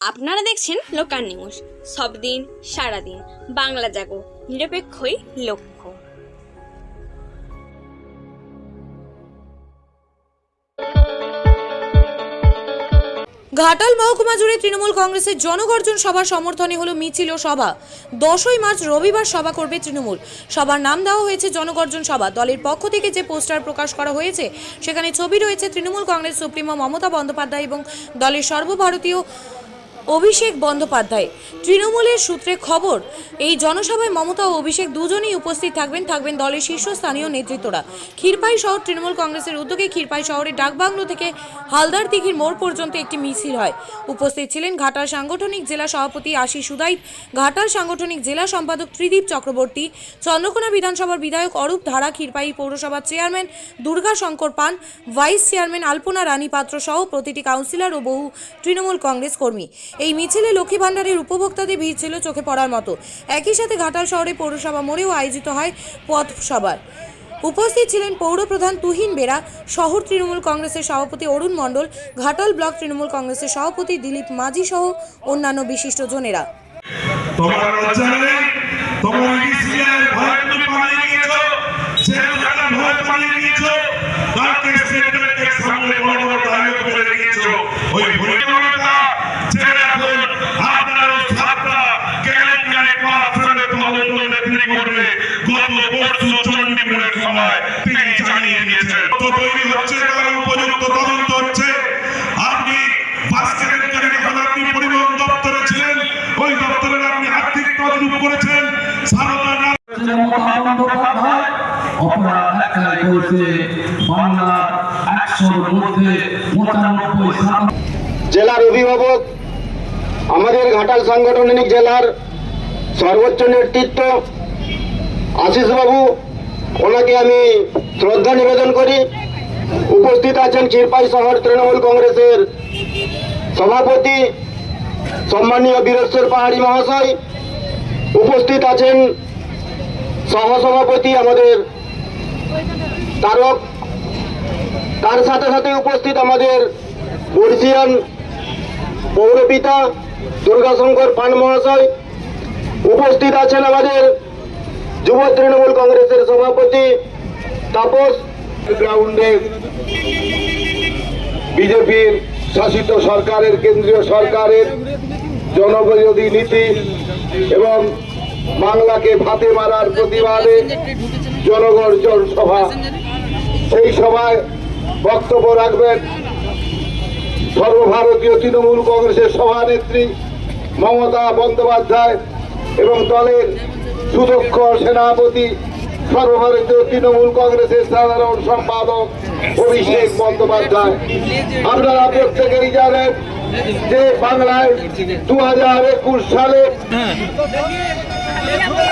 আপনারা দেখছেন local news. সব দিন সারাদিন বাংলা জাগো, নিরপেক্ষই লক্ষ্য। ঘাটাল মহকুমা জুড়ে তৃণমূল কংগ্রেসের জনগর্জন সভার সমর্থনে হলো মিছিল ও সভা। দশই মার্চ রবিবার সভা করবে তৃণমূল। সভার নাম দেওয়া হয়েছে জনগর্জন সভা। দলের পক্ষ থেকে যে পোস্টার প্রকাশ করা হয়েছে, সেখানে ছবি রয়েছে তৃণমূল কংগ্রেস সুপ্রিমো মমতা বন্দ্যোপাধ্যায় এবং দলের সর্বভারতীয় অভিষেক বন্দ্যোপাধ্যায়। তৃণমূলের সূত্রে খবর, এই জনসভায় মমতা ও অভিষেক দুজনেই উপস্থিত থাকবেন থাকবেন দলের শীর্ষস্থানীয় নেতৃত্বরা। ক্ষীরপাই শহর তৃণমূল কংগ্রেসের উদ্যোগে ক্ষীরপাই শহরের ডাকবাংলো থেকে হালদার দিঘির মোড় পর্যন্ত একটি মিছিল হয়। উপস্থিত ছিলেন ঘাটাল সাংগঠনিক জেলা সভাপতি আশিস সুদাইত ঘাটাল সাংগঠনিক জেলা সম্পাদক ত্রিদীপ চক্রবর্তী, চন্দ্রকোনা বিধানসভার বিধায়ক অরূপ ধারা, ক্ষীরপাই পৌরসভার চেয়ারম্যান দুর্গা শঙ্কর পান, ভাইস চেয়ারম্যান আলপনা রানী পাত্র সহ প্রতিটি কাউন্সিলর ও বহু তৃণমূল কংগ্রেস কর্মী। এই মিছিলে লক্ষ্মী ভাণ্ডারের উপভোক্তাদের ভিড় ছিল চোখে পড়ার মতো। একই সাথে ঘাটাল শহরে পৌরসভা মোড়েও আয়োজিত হয় পথসভার। উপস্থিত ছিলেন পৌরপ্রধান তুহিন বেরা, শহর তৃণমূল কংগ্রেসের সভাপতি অরুণ মণ্ডল, ঘাটাল ব্লক তৃণমূল কংগ্রেসের সভাপতি দিলীপ মাঝি সহ অন্যান্য লজ্জা নেই? তোমার তিনি জানিয়ে দিয়েছেন। তৈরি হচ্ছে উপযুক্ত তদন্ত হচ্ছে। আপনি যখন আপনি পরিবহন দপ্তরে ছিলেন, ওই দপ্তরের আপনি আর্থিক করেছেন। জেলার অভিভাবক, আমাদের ঘাটাল সাংগঠনিক জেলার সর্বোচ্চ নেতৃত্ব আশিসবাবু ওনাকে আমি শ্রদ্ধা নিবেদন করি। উপস্থিত আছেন ক্ষীরপাই শহর তৃণমূল কংগ্রেসের সভাপতি সম্মানীয় বীরেশ্বর পাহাড়ি মহাশয়। উপস্থিত আছেন সহসভাপতি আমাদের তারক। তার সাথে সাথে উপস্থিত আমাদের বর্ষিয়ান পৌরপিতা দুর্গাশঙ্কর পান মহাশয়। উপস্থিত আছেন আমাদের যুব তৃণমূল কংগ্রেসের সভাপতি তাপস গ্রাউন্ডে বিজেপির শাসিত সরকারের কেন্দ্রীয় সরকারের জনবিরোধী নীতি এবং বাংলাকে ভাতে মারার প্রতিবাদে জনগর্জন সভা। এই সভায় বক্তব্য রাখবেন সর্বভারতীয় তৃণমূল কংগ্রেসের সভানেত্রী মমতা বন্দ্যোপাধ্যায়। এবং দলের সুদক্ষ সেনাপতি সর্বভারতীয় তৃণমূল কংগ্রেসের সাধারণ সম্পাদক অভিষেক বন্দ্যোপাধ্যায়। আপনারা প্রত্যেকেরই জানেন যে বাংলায় দু হাজার একুশ সালে প্ল্যাটফর্ম